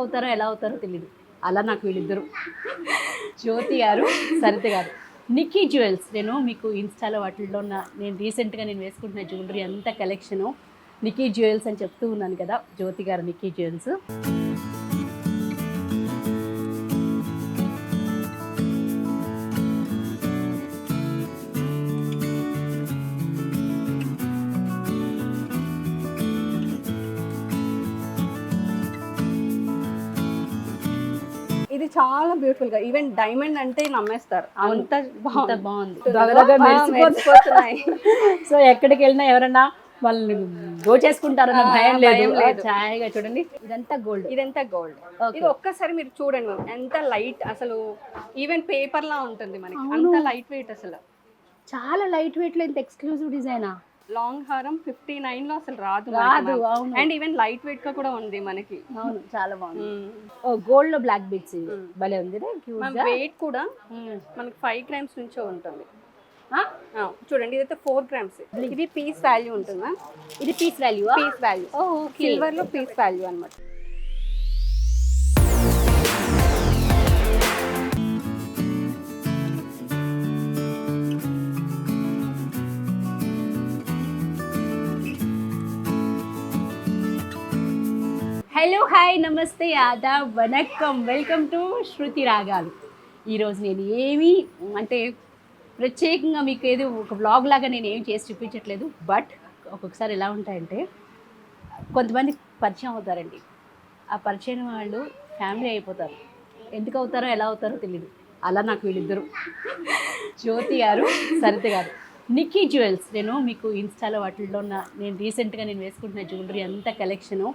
అవుతారో ఎలా అవుతారో తెలియదు అలా నాకు వీళ్ళిద్దరు. జ్యోతి గారు సరిత గారు. Nikki Jewels. నేను మీకు ఇన్స్టాలో వాటిల్లో ఉన్న నేను రీసెంట్గా నేను వేసుకుంటున్న జ్యువెలరీ అంత కలెక్షను నిక్కీ జ్యువెల్స్ అని చెప్తూ ఉన్నాను కదా జ్యోతి గారు నిక్కీ జ్యువెల్స్. చాలా బ్యూటిఫుల్గా ఈవెన్ డైమండ్ అంటే నమ్మేస్తారు. అంత అంత బాగుంది. మెరిసిపోతున్నాయి. సో ఎక్కడికి వెళ్ళినా ఎవరన్నా వాళ్ళని దోచేసుకుంటారన్న భయం లేదు. ఛాయగా చూడండి. ఇదంతా గోల్డ్ ఇదంతా గోల్డ్. ఇది ఒక్కసారి మీరు చూడండి మ్యామ్ ఎంత లైట్ అసలు. ఈవెన్ పేపర్ లా ఉంటుంది మనకి. అంత లైట్ వెయిట్ అసలు. చాలా లైట్ వెయిట్లో ఇంత ఎక్స్క్లూజివ్ డిజైనా లాంగ్ హారం ఫిఫ్టీ నైన్లో అసలు రాదు రాదు అవును. అండ్ ఈవెన్ లైట్ వెయిట్గా కూడా ఉంది మనకి. అవును చాలా బాగుంది. గోల్డ్లో బ్లాక్ బీట్స్ భలే ఉంది వెయిట్ కూడా మనకి ఫైవ్ గ్రామ్స్ నుంచే ఉంటుంది. చూడండి ఇదైతే ఫోర్ గ్రామ్స్ ఇది పీస్ వాల్యూ ఉంటుంది ఇది పీస్ వాల్యూ పీస్ వాల్యూ సిల్వర్లో పీస్ వాల్యూ అన్నమాట. హలో హాయ్ నమస్తే యాదా వనక్కం. వెల్కమ్ టు శృతి రాగాలు. ఈరోజు నేను ఏమీ అంటే ప్రత్యేకంగా మీకు ఏదో ఒక బ్లాగ్ లాగా నేను ఏం చేసి చూపించట్లేదు బట్ ఒక్కొక్కసారి ఎలా ఉంటాయంటే కొంతమంది పరిచయం అవుతారండి. ఆ పరిచయం వాళ్ళు ఫ్యామిలీ అయిపోతారు. ఎందుకు అవుతారో ఎలా అవుతారో తెలియదు అలా నాకు వీళ్ళిద్దరు. జ్యోతి గారు సరిత గారు. Nikki Jewels. నేను మీకు ఇన్స్టాలో వాటిల్లో ఉన్న నేను రీసెంట్గా నేను వేసుకుంటున్న జ్యువెలరీ అంత కలెక్షను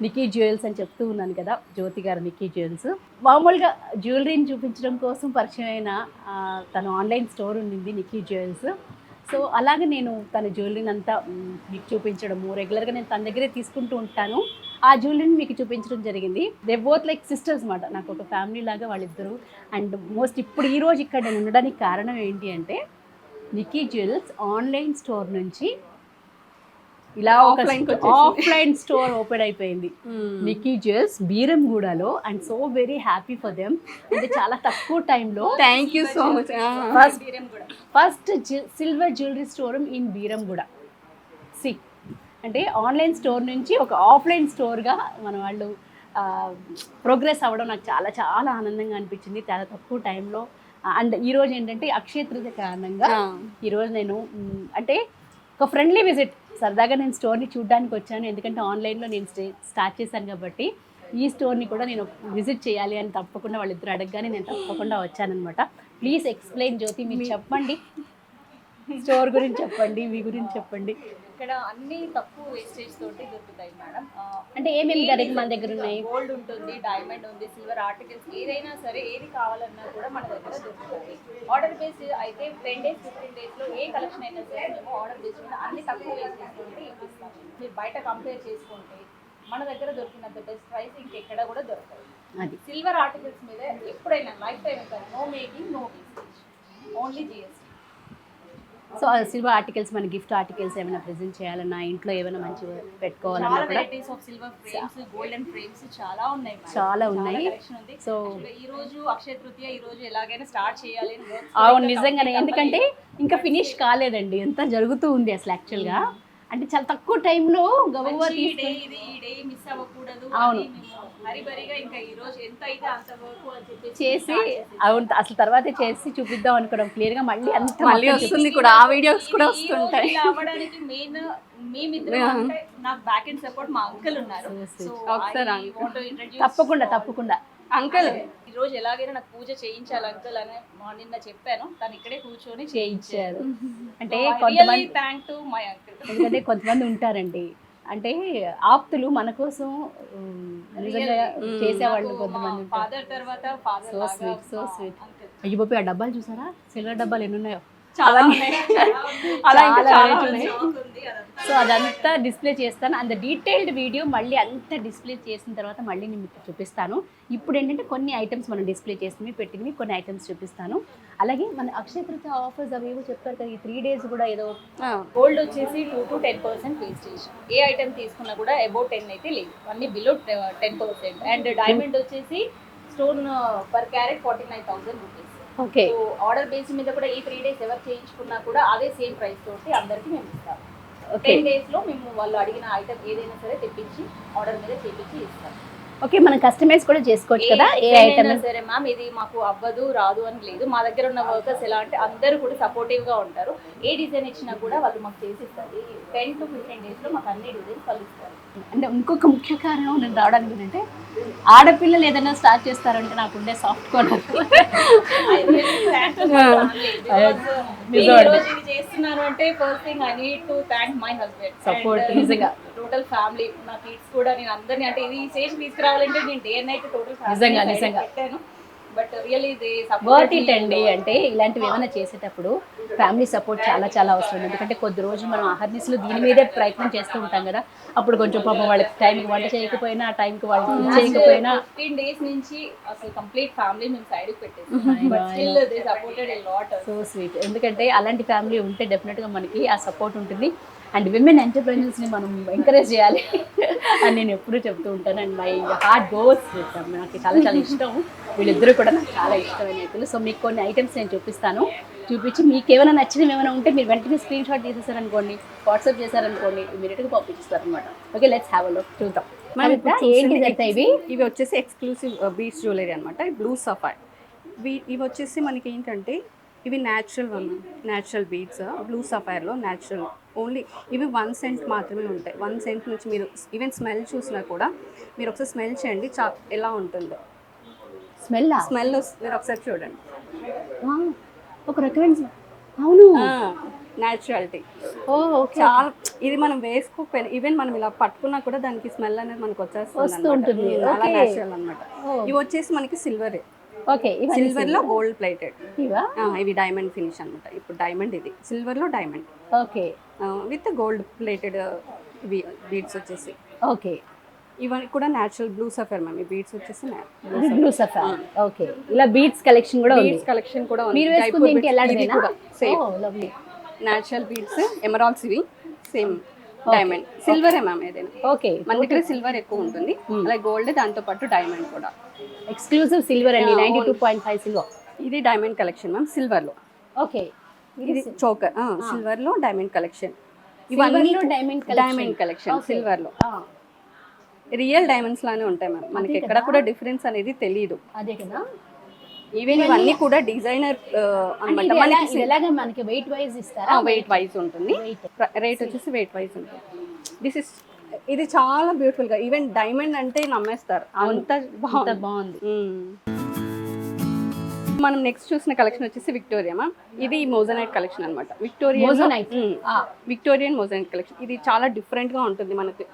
నిక్కీ జ్యువెల్స్ అని చెప్తూ ఉన్నాను కదా జ్యోతి గారు నిక్కీ జ్యువెల్స్ మామూలుగా జ్యువెలరీని చూపించడం కోసం పరిచయం అయిన తన ఆన్లైన్ స్టోర్ ఉండింది నిక్కీ జ్యువెల్స్ సో అలాగే నేను తన జ్యువెలరీని అంతా మీకు చూపించడము రెగ్యులర్గా నేను తన దగ్గరే తీసుకుంటూ ఉంటాను. ఆ జ్యువెలరీని మీకు చూపించడం జరిగింది. దే బోత్ లైక్ సిస్టర్స్ మాట నాకు ఒక ఫ్యామిలీ లాగా వాళ్ళిద్దరు. అండ్ మోస్ట్ ఇప్పుడు ఈ రోజు ఇక్కడ నేను ఉండడానికి కారణం ఏంటి అంటే నిక్కీ జ్యువెల్స్ ఆన్లైన్ స్టోర్ నుంచి ఇలా ఒక. ఆఫ్లైన్ స్టోర్ ఓపెన్ అయిపోయింది. Nikki Jewels బీరంగూడలో and so very happy for them అంటే చాలా తక్కువ టైంలో thank you so much first first silver jewellery store in Beeramguda C అంటే ఆన్లైన్ స్టోర్ నుంచి ఒక ఆఫ్లైన్ స్టోర్గా మన వాళ్ళు ప్రోగ్రెస్ అవ్వడం నాకు చాలా చాలా ఆనందంగా అనిపించింది. చాలా తక్కువ టైంలో అండ్ ఈరోజు ఏంటంటే అక్షయ తృతీయ కారణంగా ఈరోజు నేను అంటే ఒక ఫ్రెండ్లీ విజిట్ సరదాగా నేను స్టోర్ని చూడడానికి వచ్చాను. ఎందుకంటే ఆన్లైన్లో నేను స్టే స్టార్ట్ చేశాను కాబట్టి ఈ స్టోర్ని కూడా నేను విజిట్ చేయాలి అని తప్పకుండా వాళ్ళిద్దరు అడగగానే నేను తప్పకుండా వచ్చానమాట ప్లీజ్ ఎక్స్ప్లెయిన్ జ్యోతి మీరు చెప్పండి. స్టోర్ గురించి చెప్పండి మీ గురించి చెప్పండి. ఇక్కడ అన్ని తక్కువ వేస్టేజ్ తోటి దొరుకుతాయి మేడం. అంటే ఏమేమి మన దగ్గర ఉన్నాయి? గోల్డ్ ఉంటుంది డైమండ్ ఉంది సిల్వర్ ఆర్టికల్స్ ఏదైనా సరే ఏది కావాలన్నా కూడా మన దగ్గర దొరుకుతుంది ఆర్డర్ బేస్ అయితే టెన్ డేస్ ఫిఫ్టీన్ డేస్లో ఏ కలెక్షన్ అయినా సరే మేము ఆర్డర్ చేసుకుంటే అన్ని తక్కువ వేస్టేజ్ తోటి ఇప్పిస్తాం. మీరు బయట కంపేర్ చేసుకుంటే మన దగ్గర దొరికినంత బెస్ట్ ప్రైస్ ఇంకెక్కడ కూడా దొరకదు. సిల్వర్ ఆర్టికల్స్ మీద ఎప్పుడైనా life time no making no wastage only GST so silver articles మన గిఫ్ట్ ఆర్టికల్స్ ఏమైనా ప్రెజెంట్ చేయాలన్నా ఇంట్లో ఏమైనా మంచి పెట్టుకోవాలన్నా చాలా కూడా varieties of silver frames golden frames చాలా ఉన్నాయి సో ఈ రోజు అక్షయ తృతీయ ఈ రోజు ఎలాగైనా స్టార్ట్ చేయాలి అవును నిజంగానే. ఎందుకంటే ఇంకా ఫినిష్ కాలేదండి. ఎంత జరుగుతూ ఉంది అసలు యాక్చువల్గా అంటే చాలా తక్కువ టైంలో అవును. చేసి. అవును అసలు తర్వాతే చేసి చూపిద్దాం అనుకోవడం. క్లియర్గా మళ్ళీ అంత మళ్ళీ వస్తుంది కూడా. ఆ వీడియోస్ కూడా వస్తుంటాయి. తప్పకుండా తప్పకుండా. అంకుల్ రోజు ఎలాగైనా నాకు పూజ చేయించాలి అంకుల్ అని మా నిన్న చెప్పాను. తను ఇక్కడే కూర్చొని చేయించారు. అంటే కొంతమంది థ్యాంక్ టు మై అంకుల్ ఎందుకంటే కొంతమంది ఉంటారండి. అంటే ఆప్తులు మన కోసం నిజంగా చేసేవాళ్ళు కొంతమంది ఫాదర్ తర్వాత father So sweet, so sweet. అయ్యి బాబు ఆ డబ్బాలు చూసారా? సిల్వర్ డబ్బాలు ఎన్ని ఉన్నాయో చాలా ఉన్నాయి. అలా ఇంకా చాలా చాలా variety ఉన్నాయి. సో అదంతా డిస్ప్లే చేస్తాను. అంత డీటెయిల్డ్ వీడియో మళ్ళీ అంతా డిస్ప్లే చేసిన తర్వాత మళ్ళీ నేను మీకు చూపిస్తాను. ఇప్పుడు ఏంటంటే కొన్ని ఐటమ్స్ మనం డిస్ప్లే చేసినవి పెట్టినవి కొన్ని ఐటమ్స్ చూపిస్తాను. అలాగే మన అక్షయ తృతీయ ఆఫర్స్ అవి ఏవో చెప్తారు కదా ఈ త్రీ డేస్ కూడా ఏదో గోల్డ్ వచ్చేసి two to ten percent wastage A item తీసుకున్నా కూడా అబౌట్ టెన్ అయితే లేదు. అన్ని below ten percent and diamond వచ్చేసి stone per carat forty nine thousand rupees okay. Order base మీద కూడా ఈ త్రీ డేస్ ఎవరు చేయించుకున్నా కూడా అదే సేమ్ ప్రైస్ తోటి అందరికీ మేము ఇస్తాం. టెన్ డేస్లో మేము వాళ్ళు అడిగిన ఐటమ్ ఏదైనా సరే తెప్పించి ఆర్డర్ మీద చేపించి ఇస్తాం. ఓకే మనం కస్టమైజ్ కూడా చేసుకోవచ్చు కదా ఏ ఐటమ్? సరే మ్యామ్ ఇది మాకు అవ్వదు రాదు అని లేదు. మా దగ్గర ఉన్న వర్కర్స్ ఎలా అంటే అందరూ కూడా సపోర్టివ్గా ఉంటారు. ఏ డిజైన్ ఇచ్చినా కూడా వాళ్ళు మాకు చేసి ఇస్తారు. టెన్ టు ఫిఫ్టీన్ డేస్లో మాకు అన్ని డిజైన్స్ వాళ్ళు ఇస్తారు. అంటే ఇంకొక ముఖ్య కారణం నేను రావడానికి ఏంటంటే ఆడపిల్లలు ఏదైనా స్టార్ట్ చేస్తారంటే నాకు ఉండే సాఫ్ట్ కార్నర్ చేస్తున్నారు అంటే first thing I need to thank my husband నిజంగా. టోటల్ ఫ్యామిలీ నా కిడ్స్ కూడా నేను అందరినీ అంటే ఇది స్టేజ్ తీసుకురావాలంటే నేను డే నైట్ టోటల్ నిజంగా, నిజంగా. పెట్టాను. బట్ రియల్లీ ఇది వర్త్ ఇట్ అండి. అంటే ఇలాంటివి ఏమైనా చేసేటప్పుడు ఫ్యామిలీ సపోర్ట్ చాలా చాలా అవసరం. ఎందుకంటే కొద్ది రోజులు మనం అహర్నిస్లు దీని మీదే ప్రయత్నం చేస్తూ ఉంటాం కదా. అప్పుడు కొంచెం పాపం వాళ్ళకి టైంకి వంట చేయకపోయినా టైంకి వాళ్ళకి చేయకపోయినా ఫిఫ్టీన్ డేస్ నుంచి అసలు కంప్లీట్ ఫ్యామిలీ మేము సైడ్ పెట్టేసి. సో స్వీట్ ఎందుకంటే అలాంటి ఫ్యామిలీ ఉంటే డెఫినెట్గా మనకి ఆ సపోర్ట్ ఉంటుంది. అండ్ విమెన్ ఎంటర్ప్రైనర్స్ని మనం ఎంకరేజ్ చేయాలి. అని నేను ఎప్పుడూ చెప్తూ ఉంటాను అండ్ మై హార్ట్ గోస్ నాకు చాలా చాలా ఇష్టం. వీళ్ళిద్దరూ కూడా నాకు చాలా ఇష్టమైన వ్యక్తులు. సో మీకు కొన్ని ఐటమ్స్ నేను చూపిస్తాను. చూపించి మీకు ఏమైనా నచ్చినవి ఏమైనా ఉంటే మీరు వెంటనే స్క్రీన్ షాట్ తీసేసారనుకోండి వాట్సాప్ చేశారనుకోండి ఇమీడియట్గా పంపించేస్తారు అనమాట okay let's have a look చూద్దాం. మనం ఏంటి ఇవి? ఇవి వచ్చేసి ఎక్స్క్లూసివ్ బీచ్ జ్యువెలరీ అనమాట బ్లూ సఫైర్ ఇవి వచ్చేసి మనకి ఏంటంటే ఇవి natural one natural beads blue సఫైర్లో natural only ఇవి వన్ సెంట్ మాత్రమే ఉంటాయి. వన్ సెంట్ నుంచి మీరు ఈవెన్ స్మెల్ చూసినా కూడా మీరు ఒకసారి స్మెల్ చేయండి చా ఎలా ఉంటుందో. స్మెల్ స్మెల్ మీరు ఒకసారి చూడండి. ఒక రకమైన. అవును. న్యాచురాలిటీ ఓ ఓకే. చాలా ఇది మనం వేసుకోకపోయినా ఈవెన్ మనం ఇలా పట్టుకున్నా కూడా దానికి స్మెల్ అనేది మనకు వచ్చేస్తుంది అలా. న్యాచురల్ అనమాట. ఇవి వచ్చేసి మనకి సిల్వరే ఓకే సిల్వర్లో గోల్డ్ ప్లేటెడ్ ఇవా? ఇవి డైమండ్ ఫినిష్ అనమాట ఇప్పుడు డైమండ్ ఇది. సిల్వర్లో diamond okay with gold plated beads వచ్చేసి. ఓకే. ఇవన్నీ కూడా న్యాచురల్ బ్లూ సఫర్ మ్యామ్ ఈ బీడ్స్ వచ్చేసి బ్లూ సఫార్ ఓకే. ఇలా బీట్స్ కలెక్షన్ కూడా ఉంది. బీడ్స్ కలెక్షన్ కూడా ఉంది. మీరు వేసుకుంది ఏంటి ఎలా same lovely natural beads emeralds ఇవి. సేమ్ డైమండ్ సిల్వరే మ్యామ్ ఏదైనా. ఓకే మన దగ్గర సిల్వర్ ఎక్కువ ఉంటుంది. అలాగే గోల్డ్ దాంతో పాటు డైమండ్ కూడా. ఎక్స్క్లూజివ్ సిల్వర్ అండి. Ninety two point five silver ఇది డైమండ్ కలెక్షన్ మ్యామ్ సిల్వర్లో. ఓకే ఇది చోకర్ సిల్వర్లో డైమండ్ కలెక్షన్ ఇవన్నీ డైమండ్ డైమండ్ కలెక్షన్ సిల్వర్లో. రియల్ డైమండ్స్ లానే ఉంటాయి మ్యామ్ మనకి ఎక్కడ కూడా డిఫరెన్స్ అనేది తెలియదు అదే కదా? ఈవెన్ ఇవన్నీ కూడా డిజైనర్ అనమాట మనకి ఎలాగా మనకి వెయిట్ వైజ్ ఇస్తారా? వెయిట్ వైజ్ ఉంటుంది. రేట్ వచ్చేసి వెయిట్ వైజ్ ఉంటుంది. దిస్ ఇస్ ఇది చాలా బ్యూటిఫుల్గా ఈవెన్ డైమండ్ అంటే నమ్మేస్తారు. అంత బాగుంది. మనం నెక్స్ట్ చూసిన కలెక్షన్ వచ్చేసి విక్టోరియా మ్యామ్ ఇది మోజనైట్ కలెక్షన్ అనమాట విక్టోరియా. విక్టోరియన్ మోజనైట్ కలెక్షన్ ఇది చాలా డిఫరెంట్గా ఉంటుంది మనకి.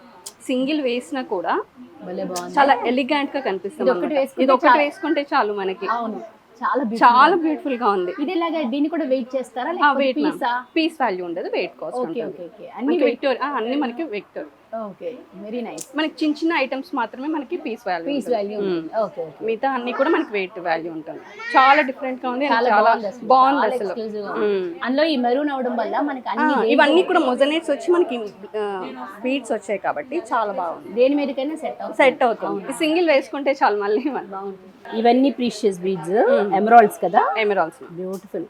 సింగిల్ వేసినా కూడా చాలా ఎలిగెంట్గా కనిపిస్తుంది ఇది ఒకటి. వేసుకుంటే చాలు. మనకి. అవును. చాలా బ్యూటిఫుల్గా ఉంది. ఇది ఎలాగా? దీన్ని కూడా వెయిట్ చేస్తారా? వెయిట్ పీసా పీస్ వాల్యూ ఉండదు వెయిట్ కాస్ట్ ఓకే అన్ని అన్ని మనకి విక్టోర్ ఓకే. Very nice. మనకి చిన్న చిన్న ఐటమ్స్ మాత్రమే మనకి piece value piece value okay మిగతా అన్ని కూడా మనకి వెయిట్ వాల్యూ ఉంటుంది. చాలా డిఫరెంట్గా ఉంది. చాలా బాగుంది అసలు. అందులో ఈ మెరూన్ అవడం వల్ల మనకి అన్ని ఇవన్నీ కూడా మొజనైట్స్ వచ్చి మనకి బీడ్స్ వచ్చాయి కాబట్టి చాలా బాగుంది. దేని మీదకైనా సెట్ అవుతుంది. సెట్ అవుతుంది. సింగిల్ వేసుకుంటే చాలు మళ్ళీ. బాగుంటుంది. ఇవన్నీ ప్రీషియస్ బీడ్స్ ఎమరాల్డ్స్ కదా? ఎమరాల్స్ బ్యూటిఫుల్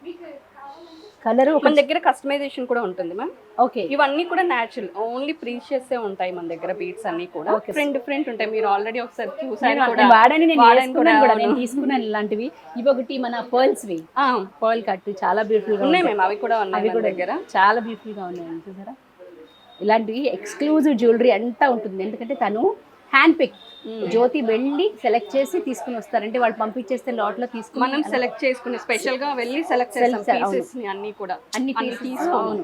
కలర్ మన దగ్గర కస్టమైజేషన్ కూడా ఉంటుంది మ్యామ్ ఓకే ఇవన్నీ కూడా న్యాచురల్ ఓన్లీ ప్రీషియస్ ఉంటాయి మన దగ్గర బీడ్స్ అన్ని కూడా. డిఫరెంట్ డిఫరెంట్ ఉంటాయి. మీరు ఆల్రెడీ ఒకసారి చూసారు కూడా. వాడని నేను కూడా నేను తీసుకున్నాను ఇలాంటివి. ఇవి ఒకటి మన పర్ల్స్ వి. ఆ, పర్ల్ కట్ చాలా బ్యూటిఫుల్గా ఉన్నాయి. మేము అవి కూడా ఉన్నాయి మన కూడా దగ్గర. చాలా బ్యూటిఫుల్గా ఉన్నాయి చూసారా ఇలాంటివి ఎక్స్క్లూజివ్ జ్యువెలరీ అంతా ఉంటుంది. ఎందుకంటే తను హ్యాండ్ పిక్ జ్యోతి వెళ్ళి సెలెక్ట్ చేసి తీసుకుని వస్తారు. అంటే వాళ్ళు పంపించేస్తే లాట్లో తీసుకుని మనం సెలెక్ట్ చేసుకునే స్పెషల్గా వెళ్ళి సెలెక్ట్ చేస్తాం. అన్ని కూడా. అన్ని అవును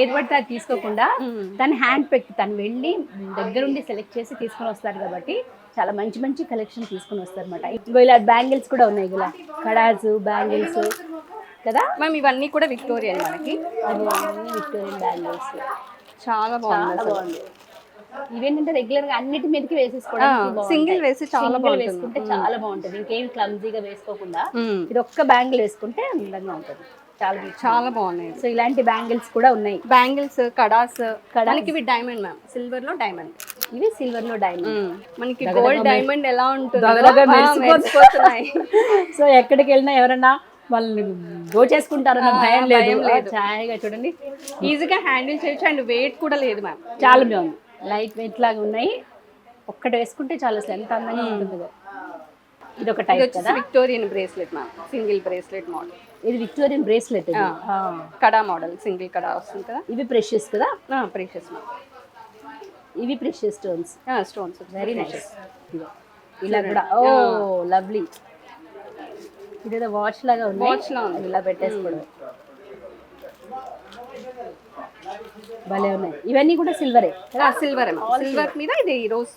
ఏది పడితే అది తీసుకోకుండా తన హ్యాండ్ పెట్టి తను వెళ్ళి దగ్గరుండి సెలెక్ట్ చేసి తీసుకుని వస్తారు కాబట్టి చాలా మంచి మంచి కలెక్షన్ తీసుకుని వస్తారు అనమాట ఇలా బ్యాంగిల్స్ కూడా ఉన్నాయి ఇలా కడాస్ బ్యాంగిల్స్ కదా? మ్యామ్ ఇవన్నీ కూడా విక్టోరియన్ మనకి. విక్టోరియన్ బ్యాంగిల్స్ చాలా. బాగుంది. ఇవేంటంటే రెగ్యులర్గా అన్నిటి మీదకి వేసేసుకోవడానికి single వేసి చాలా. వేసుకుంటే చాలా బాగుంటుంది. ఇంకేం క్లమ్జీగా వేసుకోకుండా. ఇది ఒక్క బ్యాంగిల్ వేసుకుంటే అందంగా ఉంటుంది. చాలా. చాలా బాగున్నాయి. సో ఇలాంటి బ్యాంగిల్స్ కూడా ఉన్నాయి. బ్యాంగిల్స్ కడాస్. మనకి ఇవి డైమండ్ మ్యామ్ సిల్వర్లో డైమండ్ ఇవి సిల్వర్లో డైమండ్ మనకి గోల్డ్ డైమండ్ ఎలా ఉంటుందో సో ఎక్కడికి వెళ్ళినా ఎవరన్నా వాళ్ళు దోచేసుకుంటారన్న ఆ, భయం లేదు. భయం లేదు. ఛాయగా చూడండి. ఈజీగా హ్యాండిల్ చేయొచ్చు. అండ్ వెయిట్ కూడా లేదు మ్యామ్ చాలా బాగుంది. లైట్ వెయిట్ లాగా ఉన్నాయి. ఒక్కటి వేసుకుంటే చాలా అసలు ఎంత అందంగా ఉంటుంది. ఇది. ఒక టైప్ కదా? Victorian bracelet ma'am. Single bracelet model. ఇది Victorian bracelet. Kada model. Single kada వస్తుంది కదా? ఇవి ప్రెషియస్ కదా? Precious ma'am. ఇవి precious stones. Stones very nice ఇలా కూడా. ఓ లవ్లీ ఇదేదో వాచ్ లాగా ఉంది. Watch లా ఉంది. ఇలా పెట్టేసుకోవడం. భలే ఉన్నాయి. ఇవన్నీ కూడా సిల్వరే సిల్వర్ సిల్వర్ మీద ఇది rose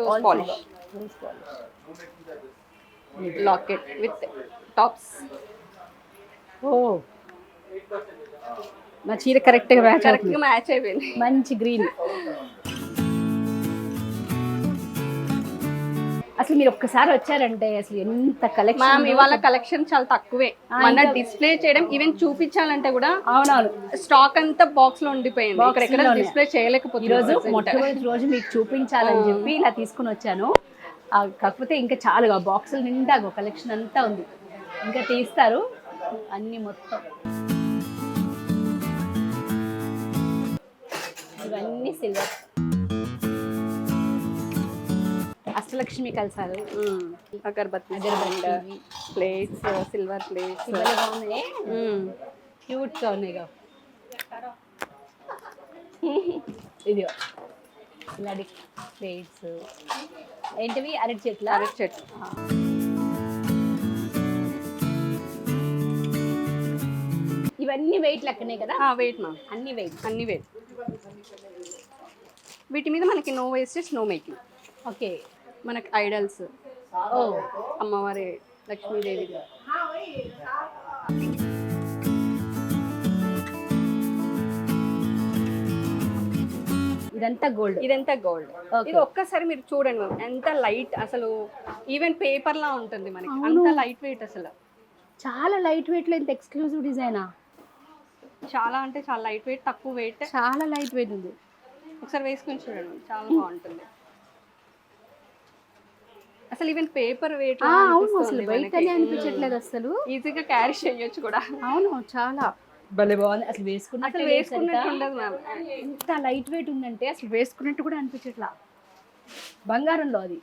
rose polish locket with tops ఓ నా చీర కరెక్ట్గా మ్యాచ్ కరెక్ట్ అవుతుంది గా మ్యాచ్ అయిపోయింది. మంచి గ్రీన్ అసలు మీరు ఒక్కసారి వచ్చారంటే అసలు ఎంత కలెక్షన్ ఇవాళ కలెక్షన్ చాలా తక్కువే. మన డిస్ప్లే చేయడం ఈవెన్ చూపించాలంటే కూడా అవునవును. స్టాక్ అంతా బాక్స్లో ఉండిపోయింది. ఇక్కడ ఎక్కడ. డిస్ప్లే ఈరోజు చేయలేకపోతుంది మొట్టమొదటి రోజు మీకు చూపించాలని చెప్పి ఇలా తీసుకుని వచ్చాను. కాకపోతే ఇంకా చాలు ఆ బాక్సులు నిండా కలెక్షన్ అంతా ఉంది. ఇంకా తీస్తారు. అన్ని మొత్తం. ఇవన్నీ సిల్వర్ అష్టలక్ష్మి కలసాలు అగరబత్తి అగరబత్తి. Plates silver plates. క్యూట్గా ఉన్నాయి ఇది ఇలాంటి ప్లేట్స్. ఏంటివి? అరటి చెట్ల? అరటి చెట్టు ఇవన్నీ వెయిట్ లెక్కనే కదా? వెయిట్ మ్యామ్ అన్ని వెయిట్. అన్ని వెయిట్. వీటి మీద మనకి no wastage no making. Okay. మనకి ఐడల్స్. ఓ అమ్మవారి లక్ష్మీదేవి ఇదంతా గోల్డ్. ఇదంతా గోల్డ్. ఇది ఒక్కసారి మీరు చూడండి మ్యామ్ ఎంత లైట్ అసలు. ఈవెన్ పేపర్ లా ఉంటుంది మనకి. అంత లైట్ వెయిట్ అసలు. చాలా లైట్ వెయిట్లో ఇంత ఎక్స్క్లూజివ్ డిజైనా చాలా అంటే చాలా లైట్ వెయిట్ తక్కువ వెయిట్ చాలా లైట్ వెయిట్ ఉంది. ఒకసారి వేసుకొని చూడండి చాలా బాగుంటుంది. అసలు ఈవెన్ పేపర్ వెయిట్ ఆ, అవును అసలు వెయిట్ అని అనిపించట్లేదు అసలు. ఈజీగా క్యారీ చేయొచ్చు కూడా. అవును చాలా. భలే బాగుంది. అసలు వేసుకున్నట్టు అసలు వేసుకున్నట్టు ఉండదు మ్యామ్ ఎంత లైట్ వెయిట్ ఉందంటే అసలు వేసుకున్నట్టు కూడా అనిపించట్లా. బంగారంలో అది.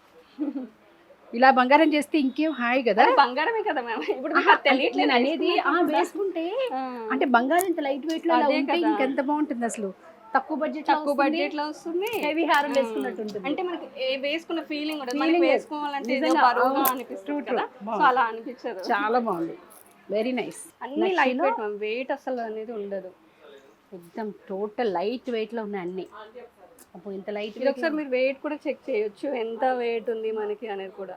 ఇలా బంగారం చేస్తే ఇంకేం హాయ్ కదా? బంగారమే కదా మ్యామ్ ఇప్పుడు తెలియట్లేదు అనేది ఆ వేసుకుంటే ఆ. అంటే బంగారం ఇంత లైట్ వెయిట్లో ఉంటే. ఇంకెంత బాగుంటుంది అసలు. తక్కువ బడ్జెట్ తక్కువ బడ్జెట్లో వస్తుంది. హెవీ హారం వేసుకున్నట్టు ఉంటుంది అంటే మనకి వేసుకున్న ఫీలింగ్ ఉండదు. మనకి వేసుకోవాలంటే ఏదో బరువుగా. అనిపిస్తుంది కదా. సో అలా అనిపించదు. చాలా బాగుంది. వెరీ నైస్ అన్ని లైట్ వెయిట్ వెయిట్ అసలు అనేది ఉండదు. ఎక్దమ్ టోటల్ లైట్ వెయిట్లో ఉన్నాయి అన్ని. అప్పుడు ఇంత లైట్ ఇది ఒకసారి మీరు వెయిట్ కూడా చెక్ చేయొచ్చు. ఎంత వెయిట్ ఉంది మనకి అనేది కూడా.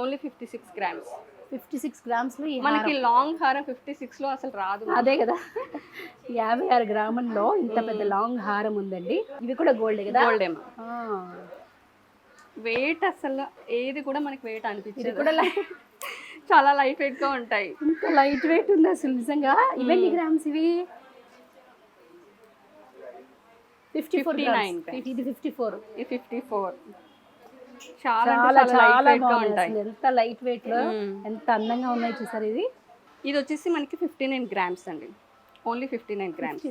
Only fifty six grams fifty six గ్రామ్స్లో ఈ మనకి లాంగ్ హారం ఫిఫ్టీ సిక్స్లో అసలు రాదు. అదే కదా. యాభై ఆరు గ్రాముల్లో ఇంత పెద్ద లాంగ్ హారం ఉందండి. ఇవి కూడా గోల్డ్ కదా? గోల్డ్ ఏమో. వెయిట్ అసలు ఏది కూడా మనకి వెయిట్ అనిపించదు. కూడా చాలా లైట్ వెయిట్గా ఉంటాయి. ఇంత లైట్ వెయిట్ ఉంది అసలు నిజంగా. ఇవన్నీ గ్రామ్స్ ఇవి? Fifty four 59 grams. ఇది ఫిఫ్టీ ఫోర్ ఫిఫ్టీ ఫోర్ చాలా చాలా అంటే చాలా చాలా లైట్ వెయిట్గా బాగుంది ఉంటాయి. అసలు. ఎంత లైట్ వెయిట్లో ఎంత అందంగా ఉన్నాయి చూసారు ఇది ఇది వచ్చేసి మనకి ఫిఫ్టీ నైన్ గ్రామ్స్ అండి. Only fifty nine grams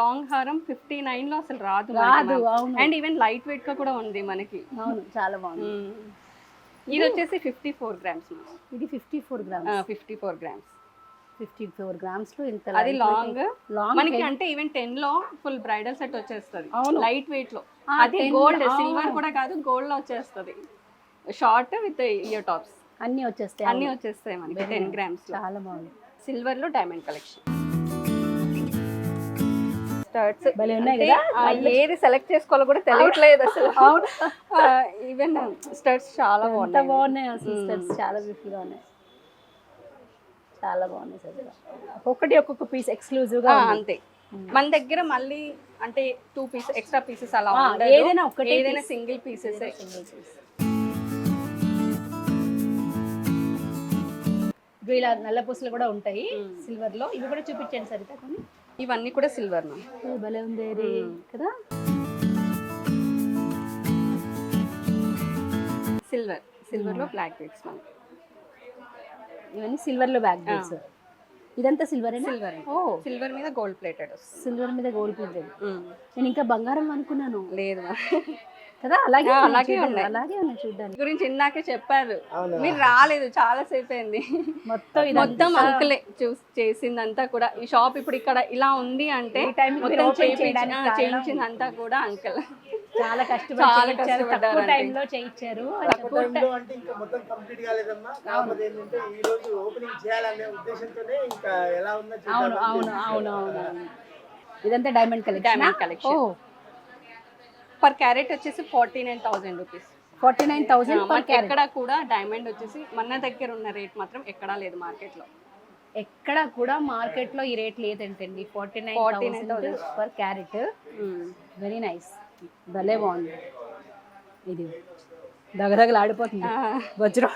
long హారం ఫిఫ్టీ నైన్లో అసలు రాదు రాదు. అండ్ ఈవెన్ లైట్ వెయిట్గా కూడా ఉంది మనకి. అవును చాలా బాగుంది. ఇది వచ్చేసి ఫిఫ్టీ ఫోర్ గ్రామ్స్ ఇది fifty four grams fifty four grams fifty four గ్రామ్స్లో ఇంత అది లాంగ్ లాంగ్ మనకి అంటే ఈవెన్ టెన్లో ఫుల్ బ్రైడల్ సెట్ వచ్చేస్తుంది. లైట్ వెయిట్లో. అది 10 గోల్డ్. సిల్వర్ కూడా కాదు గోల్డ్లో వచ్చేస్తుంది. షార్ట్ విత్ ఇయర్ టాప్స్ అన్ని వచ్చేస్తాయి అన్ని వచ్చేస్తాయి మనకి టెన్ గ్రామ్స్లో. చాలా బాగుంది. సిల్వర్లో డైమండ్ కలెక్షన్ స్టర్ట్స్ ఏది సెలెక్ట్ చేసుకోవాలో కూడా తెలియట్లేదు అసలు. ఈవెన్ స్టర్ట్స్ చాలా ఎంత బాగున్నాయి అసలు స్టెప్స్ చాలా బ్యూటిఫుల్గా ఉన్నాయి. చాలా బాగుంది సార్ ఒక్కొక్కటి ఒక్కొక్క పీస్ ఎక్స్క్లూజివ్గా అంతే. మన దగ్గర మళ్ళీ అంటే టూ పీస్ ఎక్స్ట్రా పీసెస్ అలా. ఏదైనా ఒక్కటే ఏదైనా సింగిల్ పీసెస్ ఇలా నల్ల పూసలు కూడా ఉంటాయి సిల్వర్లో ఇవి కూడా చూపించండి సరిత కొన్ని. ఇవన్నీ కూడా సిల్వర్ భలే ఉంది. కదా? సిల్వర్ సిల్వర్లో బ్లాక్ బీడ్స్ మ్యామ్ ఇవన్నీ సిల్వర్లో బ్యాక్ బీడ్స్ ఇదంతా సిల్వర్ సిల్వర్ ఓ. సిల్వర్ మీద గోల్డ్ ప్లేటెడ్ సిల్వర్ మీద గోల్డ్ ప్లేటెడ్ నేను ఇంకా బంగారం అనుకున్నాను. లేదు కదా అలాగే అలాగే. ఉన్నాయి. అలాగే ఉన్నాయి చూడ్డానికి. గురించి ఇందాకే చెప్పారు. మీరు రాలేదు చాలా సేపు అయింది. మొత్తం ఇదంతా మొత్తం అంకులే చూస్ చేసిందంతా కూడా ఈ షాప్ ఇప్పుడు ఇక్కడ ఇలా ఉంది అంటే మొత్తం? చేయించిందంతా కూడా అంకుల్. చాలా కష్టపడి చేయించారు తక్కువ కష్టపడ్డారండి. టైంలో చేయించారు. తక్కువ టైంలో అంటే ఇంకా మొత్తం కంప్లీట్ కాలేదమ్మా. కాకపోతే ఏంటంటే ఈ రోజు ఓపెనింగ్ చేయాలనే ఉద్దేశంతోనే ఇంకా ఎలా ఉందో అవును అవును అవును అవును. ఇదంతా diamond collection diamond collection per carat వచ్చేసి forty nine thousand rupees forty nine thousand per carat ఎక్కడ కూడా డైమండ్ వచ్చేసి మన దగ్గర ఉన్న రేట్ మాత్రం ఎక్కడా లేదు మార్కెట్లో ఎక్కడ కూడా మార్కెట్లో ఈ rate లేదంటండి. Forty nine 49,000 per carat very nice భలే బాగుంది. ఇది దగదగలు ఆడిపోతుంది వజ్రం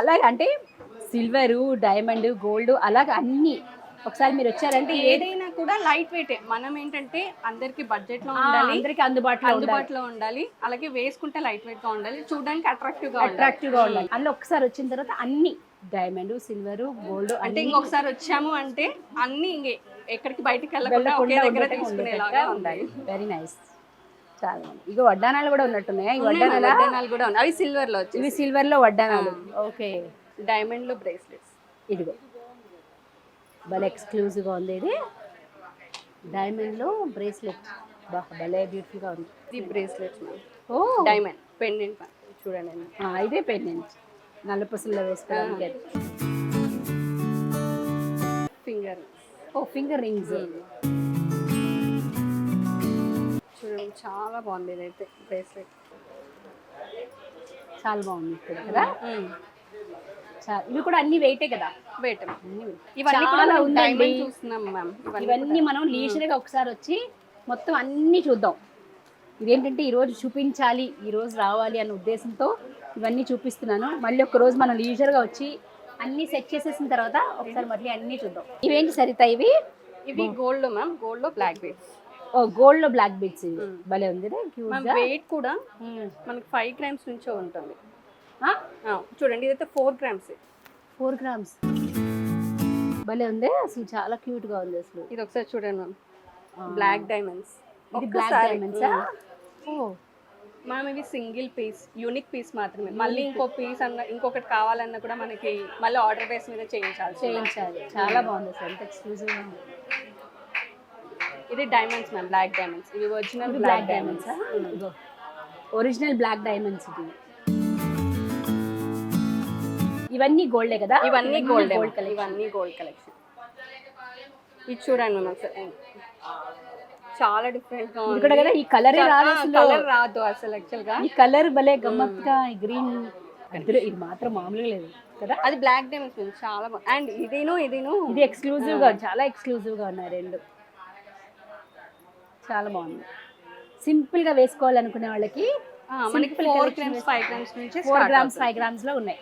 అలాగే అంటే సిల్వరు డైమండ్ గోల్డ్ అలాగే అన్ని. ఒకసారి మీరు వచ్చారంటే ఏది ఏదైనా కూడా లైట్ వెయిట్. మనం ఏంటంటే అందరికి బడ్జెట్లో ఉండాలి. అందరికీ అందుబాటులో ఉండాలి. అందుబాటులో ఉండాలి. అలాగే వేసుకుంటే లైట్ వెయిట్గా ఉండాలి. చూడడానికి అట్రాక్టివ్గా అట్రాక్టివ్గా ఉండాలి. అందులో ఒకసారి వచ్చిన తర్వాత అన్ని డైమండ్ సిల్వర్ గోల్డ్ అంటే ఇంకొకసారి వచ్చాము అంటే అన్ని ఇంకే ఎక్కడికి బయటికి వెళ్ళకుండా ఒకే దగ్గర తీసుకునేలాగా ఉండాలి. వెరీ నైస్ చాలా ఇగో వడ్డానాలు కూడా ఉన్నట్టున్నాయి? ఈ వడ్డానాల? వడ్డానాలు కూడా ఉన్నాయి. అవి సిల్వర్లో ఇవి సిల్వర్లో వడ్డానాలు. ఓకే. డైమండ్లో బ్రేస్లెట్స్ ఇదిగో. భలే ఎక్స్క్లూజివ్గా ఉంది ఇది. డైమండ్లో బ్రేస్లెట్ బా భలే బ్యూటిఫుల్గా ఉంది. ఇది బ్రేస్లెట్స్ మ్యామ్ ఓ. డైమండ్ పెండెంట్ చూడండి. ఆ, ఇదే పెండెంట్ నల్ల పుసల్లో వేసుకోవడానికి అది. ఫింగర్ ఓ ఫింగర్ రింగ్స్ చూడండి చాలా బాగుంది ఇదైతే బ్రేస్లెట్ చాలా బాగుంది ఇక్కడ కదా? చాలా ఇవి కూడా అన్ని వెయిటే కదా? వెయిట్. ఇవన్నీ కూడా ఉందండి. చూస్తున్నాం మ్యామ్. ఇవన్నీ మనం leisure గా ఒకసారి వచ్చి మొత్తం అన్నీ చూద్దాం. ఇదేంటంటే ఈరోజు చూపించాలి ఈరోజు రావాలి అన్న ఉద్దేశంతో ఇవన్నీ చూపిస్తున్నాను. మళ్ళీ ఒక రోజు మనం leisure గా వచ్చి అన్నీ సెట్ చేసేసిన తర్వాత ఒకసారి మళ్ళీ అన్నీ చూద్దాం. ఇవేంటి సరిత ఇవి? ఇవి గోల్డ్లో మ్యామ్ గోల్డ్లో బ్లాక్ బీడ్స్ ఓ గోల్డ్లో బ్లాక్ బీట్స్ ఇవి. భలే ఉంది వెయిట్ కూడా మనకి ఫైవ్ గ్రామ్స్ నుంచే ఉంటుంది. చూడండి ఇదైతే ఫోర్ గ్రామ్స్ ఫోర్ గ్రామ్స్ భలే ఉంది అసలు చాలా క్యూట్గా ఉంది అసలు. ఇది ఒకసారి చూడండి మ్యామ్ బ్లాక్ డైమండ్స్ ఇది బ్లాక్ డైమండ్స్ ఓ. మ్యామ్ ఇవి సింగిల్ పీస్ యూనిక్ పీస్ మాత్రమే. మళ్ళీ ఇంకో పీస్ అన్న ఇంకొకటి కావాలన్నా కూడా మనకి మళ్ళీ ఆర్డర్ బేస్ మీద చేయించాలి చేయించాలి. చాలా బాగుంది అసలు ఎంత ఎక్స్క్లూజివ్ ఇది డైమండ్స్ మ్యామ్ బ్లాక్ డైమండ్స్ ఇవి original black diamonds original black diamonds ఇది. ఇవన్నీ గోల్డే కదా? ఇవన్నీ గోల్డ్ గోల్డ్ కలర్ ఇవన్నీ గోల్డ్ కలెక్షన్ ఇది చూడండి మ్యామ్ చాలా డిఫరెంట్గా ఇది కూడా కదా ఈ కలరే రాదు అసలు. కలర్ రాదు అసలు యాక్చువల్గా. ఈ కలర్ భలే గమ్మత్తుగా ఈ గ్రీన్ ఇది మాత్రం మామూలుగా లేదు కదా? అది బ్లాక్ డైమండ్స్ చాలా అండ్ ఇదేను ఇదేను. ఇది ఎక్స్క్లూజివ్గా చాలా ఎక్స్క్లూజివ్గా ఉన్నాయి రెండు. చాలా బాగుంది. సింపుల్గా వేసుకోవాలనుకునే వాళ్ళకి మనకి ఫోర్ గ్రామ్స్ ఫైవ్ గ్రామ్స్ నుంచి ఫోర్ గ్రామ్స్ ఫైవ్ గ్రామ్స్లో ఉన్నాయి.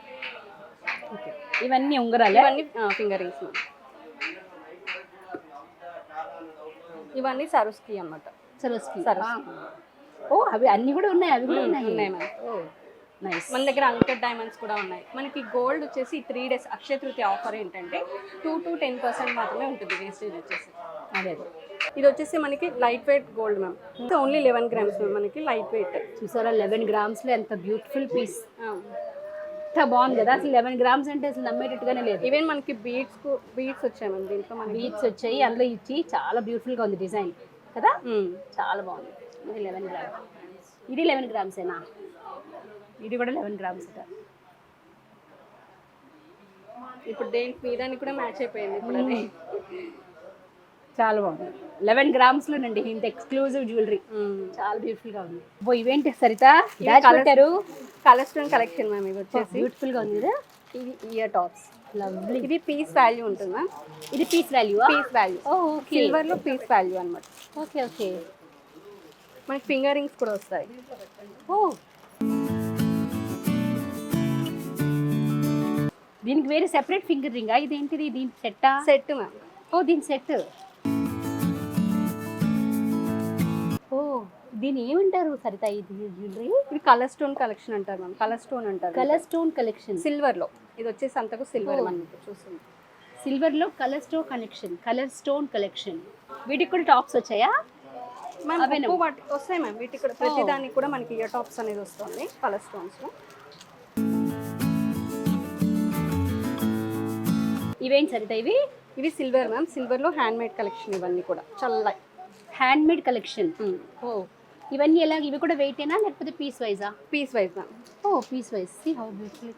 ఓకే ఇవన్నీ ఉంగరాలే? ఇవన్నీ ఫింగర్ రింగ్స్ ఇవన్నీ సరుస్కి అన్నమాట. సరోస్కి. ఓ అవి అన్ని కూడా ఉన్నాయి అవి కూడా ఉన్నాయి. ఉన్నాయి మ్యామ్ ఓ నైస్ మన దగ్గర అంకెట్ డైమండ్స్ కూడా ఉన్నాయి. మనకి గోల్డ్ వచ్చేసి త్రీ డేస్ అక్షయ తృతీయ ఆఫర్ ఏంటంటే టూ టు టెన్ పర్సెంట్ మాత్రమే ఉంటుంది వేస్టేజ్ వచ్చేసి. అదే అదే. ఇది వచ్చేసి మనకి light weight gold ma'am only eleven grams మనకి లైట్ వెయిట్ చూసారా లెవెన్ గ్రామ్స్లో ఎంత బ్యూటిఫుల్ పీస్ ఎంత బాగుంది కదా. అసలు లెవెన్ గ్రామ్స్ అంటే అసలు నమ్మేటట్టుగానే లేదు. ఈవెన్ మనకి బీడ్స్ బీడ్స్ వచ్చాయి మ్యామ్ దీంట్లో మనకి బీట్స్ వచ్చాయి. అందులో ఇచ్చి చాలా బ్యూటిఫుల్గా ఉంది డిజైన్ కదా? మ్మ్. చాలా బాగుంది. ఇది లెవెన్ గ్రామ్స్ ఇది లెవెన్ గ్రామ్సేనా ఇది కూడా లెవెన్ గ్రామ్స్ ఇప్పుడు దేని మీద కూడా మ్యాచ్ అయిపోయింది ఇప్పుడు అది చాలా బాగుంది. లెవెన్ గ్రామ్స్లోనండి ఇంత ఎక్స్క్లూజివ్ జ్యువెలరీ చాలా బ్యూటిఫుల్గా ఉంది. బో ఇవేంటి సరిత? పెట్టారు. కలర్ స్టోన్ కలెక్షన్ మ్యామ్ ఇవి వచ్చేసి. బ్యూటిఫుల్గా ఉంది కదా ఇవి ఇయర్ టాప్స్ లవ్లీ ఇది పీస్ వాల్యూ ఉంటుంది మ్యామ్. ఇది piece value piece value okay. సిల్వర్లో piece value అన్నమాట. Okay okay. మనకి ఫింగర్ రింగ్స్ కూడా వస్తాయి. ఓ. దీనికి వేరే సెపరేట్ ఫింగర్ రింగా ఇదేంటిది? దీని సెట్టా సెట్ మ్యామ్. ఓ దీని సెట్ దీని ఏమంటారు సరిత? ఇది జ్యువెలరీ ఇది కలర్ స్టోన్ కలెక్షన్ అంటారు మ్యామ్ కలర్ స్టోన్ అంటారు కలర్ స్టోన్ కలెక్షన్ సిల్వర్లో. ఇది వచ్చేసి అంతకు సిల్వర్. మనం చూస్తుంది సిల్వర్లో colour stone collection colour stone collection వీటికి కూడా టాప్స్ వచ్చాయా? మ్యామ్ వాటి వస్తాయి మ్యామ్ వీటికి కూడా ప్రతి దానికి కూడా మనకి ఇయర్ టాప్స్ అనేది వస్తుంది కలర్ స్టోన్స్లో. ఇవేంటి సరిత ఇవి? ఇవి సిల్వర్ మ్యామ్ సిల్వర్లో హ్యాండ్ మేడ్ కలెక్షన్ ఇవన్నీ కూడా. చల్ల హ్యాండ్ మేడ్ కలెక్షన్ ఓ. ఇవన్నీ ఎలా ఇవి కూడా వెయిటేనా లేకపోతే పీస్ వైజా piece wise ma'am oh piece wise see how beautiful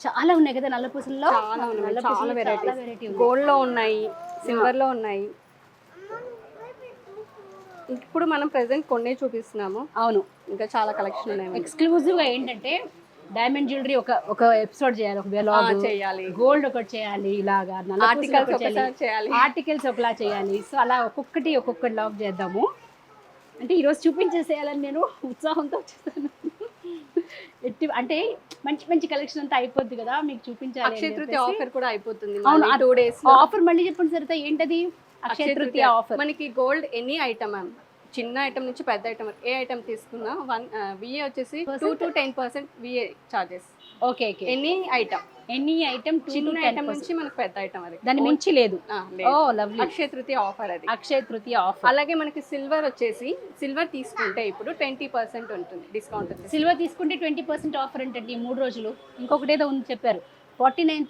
చాలా ఉన్నాయి కదా నల్ల పూసల్లో? చాలా ఉన్నాయి. చాలా వెరైటీ గోల్డ్లో ఉన్నాయి సిల్వర్లో ఉన్నాయి. ఇప్పుడు మనం ప్రెసెంట్ కొన్నే చూపిస్తున్నాము. అవును. ఇంకా చాలా కలెక్షన్ ఉన్నాయి ma'am. ఎక్స్క్లూజివ్గా ఏంటంటే డైమండ్ జ్యువెలరీ ఒక ఒక ఎపిసోడ్ చేయాలి ఒక వ్లాగ్ చేయాలి. గోల్డ్ ఒకటి చేయాలి ఇలాగా ఆర్టికల్స్ చేయాలి. ఆర్టికల్స్ ఒకలా చేయాలి. సో అలా ఒక్కొక్కటి ఒక్కొక్కటి లాగ్ చేద్దాము. అంటే ఈరోజు చూపించేసేయాలని నేను ఉత్సాహంతో వచ్చేసాను. ఎట్టి అంటే మంచి మంచి కలెక్షన్ అంతా అయిపోద్ది కదా మీకు చూపించాలి అక్షయ తృతీయ ఆఫర్ కూడా అయిపోతుంది అవును, టూ డేస్ ఆఫర్ మళ్ళీ చెప్పండి సరిత ఏంటది? అక్షయ తృతీయ ఆఫర్ మనకి గోల్డ్ ఎనీ ఐటమ్ మ్యామ్ చిన్న ఐటమ్ నుంచి పెద్ద ఐటమ్ ఏ ఐటమ్ తీసుకున్నా వన్ విఏ వచ్చేసి two to ten percent VA charges okay okay any item any item చిన్న ఐటమ్ నుంచి మనకి పెద్ద ఐటమ్ అది. దాని మించి లేదు. ఓ. లవ్లీ అక్షయ తృతీయ ఆఫర్ అది. అక్షయ తృతీయ ఆఫర్ అలాగే మనకి సిల్వర్ వచ్చేసి సిల్వర్ తీసుకుంటే ఇప్పుడు ట్వంటీ పర్సెంట్ ఉంటుంది డిస్కౌంట్ సిల్వర్ తీసుకుంటే ట్వంటీ పర్సెంట్ ఆఫర్ ఈ మూడు రోజులు. ఇంకొకటి ఏదో ఉంది చెప్పారు. Forty nine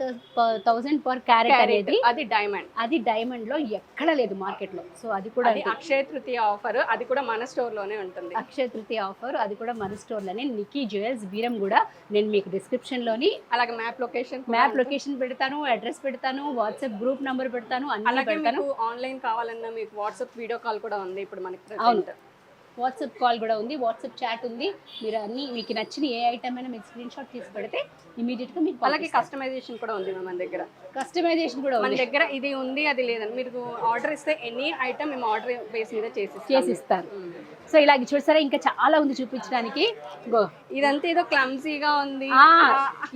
thousand per carat అనేది అది డైమండ్ అది డైమండ్లో ఎక్కడ లేదు మార్కెట్లో సో అది కూడా అక్షయ తృతీయ ఆఫర్ అది కూడా మన స్టోర్లోనే ఉంటుంది. అక్షయ తృతీయ ఆఫర్ అది కూడా మన స్టోర్లోనే. నిక్కీ జ్యువెల్స్ బీరం కూడా నేను మీకు డిస్క్రిప్షన్లోని అలాగే మ్యాప్ లొకేషన్ మ్యాప్ లొకేషన్ పెడతాను అడ్రస్ పెడతాను వాట్సాప్ గ్రూప్ నంబర్ పెడతాను అన్ని అలాగే పెడతాను. ఆన్లైన్ కావాలన్నా మీకు వాట్సాప్ వీడియో కాల్ కూడా ఉంది ఇప్పుడు మనకి అవును. వాట్సాప్ కాల్ కూడా ఉంది వాట్సాప్ చాట్ ఉంది. మీరు అన్ని మీకు నచ్చిన ఏ ఐటమ్ అయినా మీకు స్క్రీన్ షాట్ తీసి పెడితే ఇమీడియట్గా మీకు అలాగే కస్టమైజేషన్ కూడా ఉంది మన దగ్గర. కస్టమైజేషన్ కూడా మన దగ్గర ఇది ఉంది అది లేదని మీరు ఆర్డర్ ఇస్తే ఎనీ ఐటమ్ మేము ఆర్డర్ బేస్ మీద చేసి చేసి ఇస్తారు సో ఇలాగ చూసారా ఇంకా చాలా ఉంది చూపించడానికి. ఇదంతా ఏదో క్లమ్సీగా ఉంది.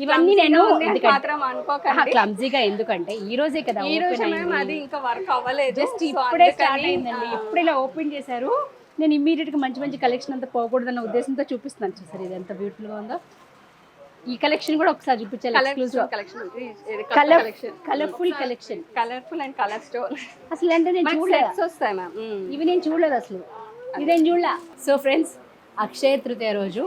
ఇవన్నీ నేను మాత్రం అనుకోకండి. క్లమ్జీగా ఎందుకంటే ఈ రోజే కదా ఈ రోజు. అది ఇంకా వర్క్ అవ్వలేదు. జస్ట్ ఇప్పుడే స్టార్ట్ అయిందండి. ఇప్పుడే ఇలా ఓపెన్ చేశారు. నేను ఇమ్మీడియట్గా మంచి మంచి కలెక్షన్ అంతా పోకూడదన్న ఉద్దేశంతో చూపిస్తున్నాను చూసారు ఇది ఎంత బ్యూటిఫుల్గా ఉందో. ఈ కలెక్షన్ కూడా ఒకసారి చూపించాలి colourful collection colourful and colour store అసలు అంటే నేను చూడలేదు? సెట్స్ వస్తాయి మ్యామ్ ఇవి నేను చూడలేదు అసలు. ఇదేం చూడలే. సో ఫ్రెండ్స్ అక్షయ తృతీయ రోజు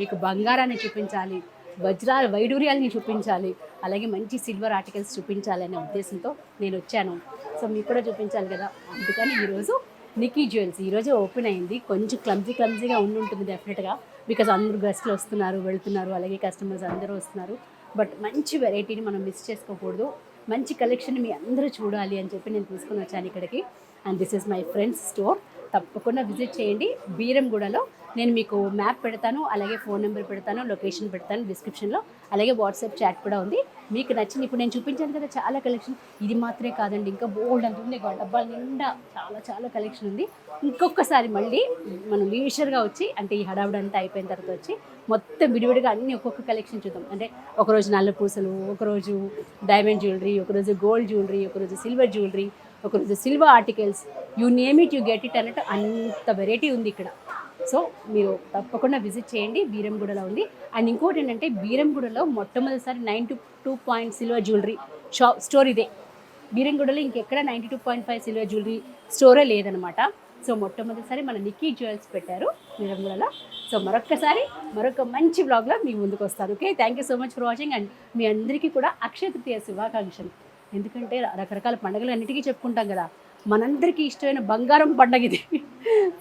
మీకు బంగారాన్ని చూపించాలి వజ్రాల వైడూర్యాలని చూపించాలి అలాగే మంచి సిల్వర్ ఆర్టికల్స్ చూపించాలి అనే ఉద్దేశంతో నేను వచ్చాను. సో మీకు కూడా చూపించాలి కదా. అందుకని ఈరోజు నికీ జ్యువెల్స్ ఈరోజు ఓపెన్ అయింది. కొంచెం క్లమ్జీ క్లమ్జీగా ఉండి ఉంటుంది డెఫినెట్గా బికాజ్ అందరూ గెస్ట్లు వస్తున్నారు వెళ్తున్నారు అలాగే కస్టమర్స్ అందరూ వస్తున్నారు. బట్ మంచి వెరైటీని మనం మిస్ చేసుకోకూడదు. మంచి కలెక్షన్ మీ అందరూ చూడాలి అని చెప్పి నేను తీసుకుని వచ్చాను ఇక్కడికి. And this is my friend's store తప్పకుండా విజిట్ చేయండి. బీరంగూడలో నేను మీకు మ్యాప్ పెడతాను అలాగే ఫోన్ నెంబర్ పెడతాను లొకేషన్ పెడతాను డిస్క్రిప్షన్లో అలాగే వాట్సాప్ చాట్ కూడా ఉంది. మీకు నచ్చింది ఇప్పుడు నేను చూపించాను కదా చాలా కలెక్షన్. ఇది మాత్రమే కాదండి ఇంకా బోల్డ్ అంత ఉంది డబ్బాల నిండా చాలా చాలా కలెక్షన్ ఉంది. ఇంకొకసారి మళ్ళీ మనం లీషర్గా వచ్చి అంటే ఈ హడావుడంతా అయిపోయిన తర్వాత వచ్చి మొత్తం విడివిడిగా అన్ని ఒక్కొక్క కలెక్షన్ చూద్దాం. అంటే ఒకరోజు నల్ల పూసలు ఒకరోజు డైమండ్ జ్యువెలరీ ఒకరోజు గోల్డ్ జ్యువెలరీ ఒకరోజు సిల్వర్ జ్యువెలరీ ఒకరోజు silver articles you name it you get it అన్నట్టు అంత వెరైటీ ఉంది ఇక్కడ. సో మీరు తప్పకుండా విజిట్ చేయండి బీరంగూడలో ఉంది. అండ్ ఇంకోటి ఏంటంటే బీరంగూడలో మొట్టమొదటిసారి nine to two point silver jewellery shop store ఇదే. బీరంగూడలో ఇంకెక్కడ ninety two point five silver jewellery స్టోరే లేదనమాట. సో మొట్టమొదటిసారి మన నిక్కీ జ్యువెల్స్ పెట్టారు బీరంగూడలో. సో మరొక్కసారి మరొక మంచి బ్లాగ్లో మీ ముందుకు వస్తారు okay? Thank you so much for watching and మీ అందరికీ కూడా అక్షయ తృతీయ శుభాకాంక్షలు. ఎందుకంటే రకరకాల పండుగలు అన్నిటికీ చెప్పుకుంటాం కదా. మనందరికీ ఇష్టమైన బంగారం పండగ ఇది.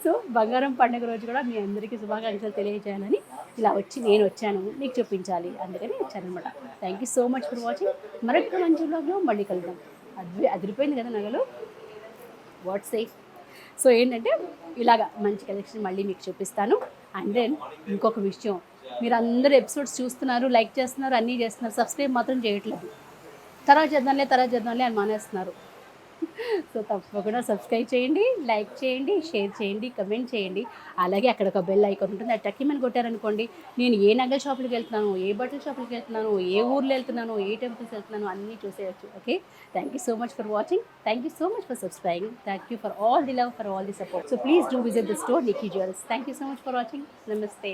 సో బంగారం పండగ రోజు కూడా మీ అందరికీ శుభాకాంక్షలు తెలియజేయాలని ఇలా వచ్చి నేను వచ్చాను. మీకు చూపించాలి. అందుకని వచ్చాను అనమాట thank you so much for watching మరొక మంచి బ్లాగ్లో మళ్ళీ కలుద్దాం. అది అదిరిపోయింది కదా నగలు? వాట్సే సో ఏంటంటే ఇలాగా మంచి కలెక్షన్ మళ్ళీ మీకు చూపిస్తాను. అండ్ దెన్ ఇంకొక విషయం. మీరు అందరు ఎపిసోడ్స్ చూస్తున్నారు లైక్ చేస్తున్నారు అన్నీ చేస్తున్నారు సబ్స్క్రైబ్ మాత్రం చేయట్లేదు. తర్వాత చేద్దాంలే తర్వాత చేద్దాంలే అని మానేస్తున్నారు. సో తప్పకుండా సబ్స్క్రైబ్ చేయండి లైక్ చేయండి షేర్ చేయండి కమెంట్ చేయండి. అలాగే అక్కడ ఒక బెల్ ఐకాన్ ఉంటుంది అది టక్కిమని కొట్టారనుకోండి నేను ఏ నగల షాపులకు వెళ్తున్నాను ఏ బట్టల షాపులకు వెళ్తున్నాను ఏ ఊర్లో వెళ్తున్నాను ఏ టెంపుల్స్ వెళ్తున్నాను అన్నీ చూసేయచ్చు okay thank you so much for watching thank you so much for subscribing thank you for all the love for all the support so please do visit the store Nikki Jewels thank you so much for watching నమస్తే